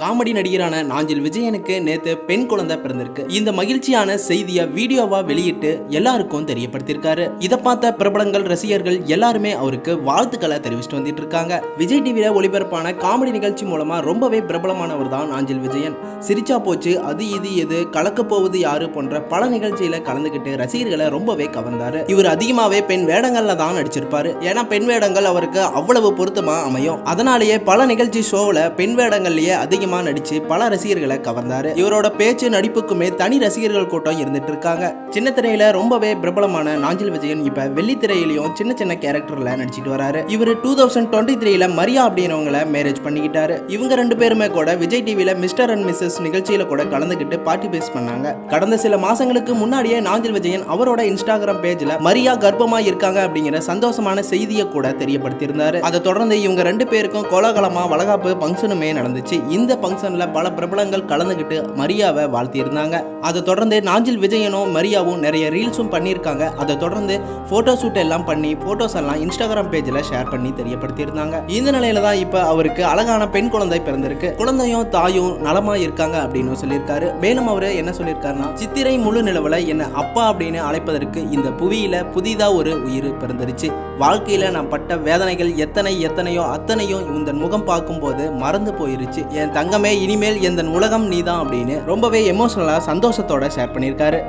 Comedy நடிகரான Nanjil விஜயனுக்கு நேத்து பெண் குழந்தை பிறந்திருக்கு. இந்த மகிழ்ச்சியான செய்தியை வீடியோவா வெளியிட்டு எல்லாருக்கும் தெரியப்படுத்திருக்காரு இதை பார்த்த பிரபலங்கள் ரசிகர்கள் எல்லாருமே அவருக்கு வாழ்த்துக்களை தெரிவிச்சுட்டு வந்துட்டு இருக்காங்க விஜய் டிவியில ஒளிபரப்பான காமெடி நிகழ்ச்சி மூலமா ரொம்பவே பிரபலமானவர் தான் நாஞ்சில் விஜயன். சிரிச்சா போச்சு அது இது எது கலக்க போவது யாரு போன்ற பல நிகழ்ச்சியில கலந்துக்கிட்டு ரசிகர்களை ரொம்பவே கவர்ந்தாரு. இவர் அதிகமாவே பெண் வேடங்கள்ல தான் நடிச்சிருப்பாரு. ஏன்னா பெண் வேடங்கள் அவருக்கு அவ்வளவு பொருத்தமா அமையும். அதனாலேயே பல நிகழ்ச்சி ஷோவில் பெண் வேடங்கள்லயே அதிகமா நடிச்சு பல ரசிகர்களை கவர்ந்தாரு. இவரோட பேச்சு நடிப்புக்குமே தனி ரசிகர்கள் கூட்டம் இருந்துட்டு இருக்காங்க. சின்ன திரையில ரொம்பவே பிரபலமான நாஞ்சில் விஜயன் இப்ப வெள்ளித்திரையிலையும் சின்ன சின்ன கேரக்டர்ல நடிச்சிட்டு வராரு. இவர் டூ தௌசண்ட் டுவெண்ட்டி த்ரீல மரியா அப்படிங்கிறவங்கள மேரேஜ் பண்ணிக்கிட்டாரு. இவங்க ரெண்டு பேருமே கூட விஜய் டிவியில மிஸ்டர் அண்ட் மிஸ்ஸஸ் நிகழ்ச்சியில கூட கலந்துக்கிட்டு பார்ட்டிபேட் பண்ணாங்க. கடந்த சில மாசங்களுக்கு முன்னாடியே நாஞ்சில் விஜயன் அவரோட இன்ஸ்டாகிராம் பேஜ்ல மரியா கர்ப்பமா இருக்காங்க அப்படிங்கிற சந்தோஷமான செய்தியை கூட தெரியப்படுத்தியிருந்தாரு. அதை தொடர்ந்து இவங்க ரெண்டு பேருக்கும் கோலாகலமா வளகாப்பு பங்கனுமே நடந்துச்சு. இந்த ஃபங்க்ஷனில் பல பிரபலங்கள் கலந்துக்கிட்டு மரியாவை வாழ்த்தியிருந்தாங்க. அதை தொடர்ந்து நாஞ்சில் விஜயனும் மரியாவும் நிறைய ரீல்ஸும் பண்ணியிருக்காங்க. அதை தொடர்ந்து ஃபோட்டோ ஷூட் எல்லாம் பண்ணி ஃபோட்டோஸ் எல்லாம் இன்ஸ்டாகிராம் பேஜில் ஷேர் பண்ணி தெரியப்படுத்தியிருந்தாங்க. இந்த நிலையில தான் இப்போ அவருக்கு அழகான பெண் குழந்தை பிறந்திருக்கு. குழந்தையும் தாயும் நலமா இருக்காங்க அப்படின்னு சொல்லியிருக்காரு. மேலும் அவர் என்ன சொல்லியிருக்காருன்னா சித்திரை முழு நிலவுல என்ன அப்பா அப்படின்னு அழைப்பதற்கு இந்த புவியில புதிதா ஒரு உயிர் பிறந்துருச்சு. வாழ்க்கையில நான் பட்ட வேதனைகள் எத்தனை எத்தனையோ அத்தனையும் இந்த முகம் பார்க்கும்போது மறந்து போயிருச்சு. என் தங்கமே இனிமேல் எந்தன் உலகம் நீதான் அப்படின்னு ரொம்பவே எமோஷனலாக சந்தோஷத்தோட ஷேர் பண்ணியிருக்காரு.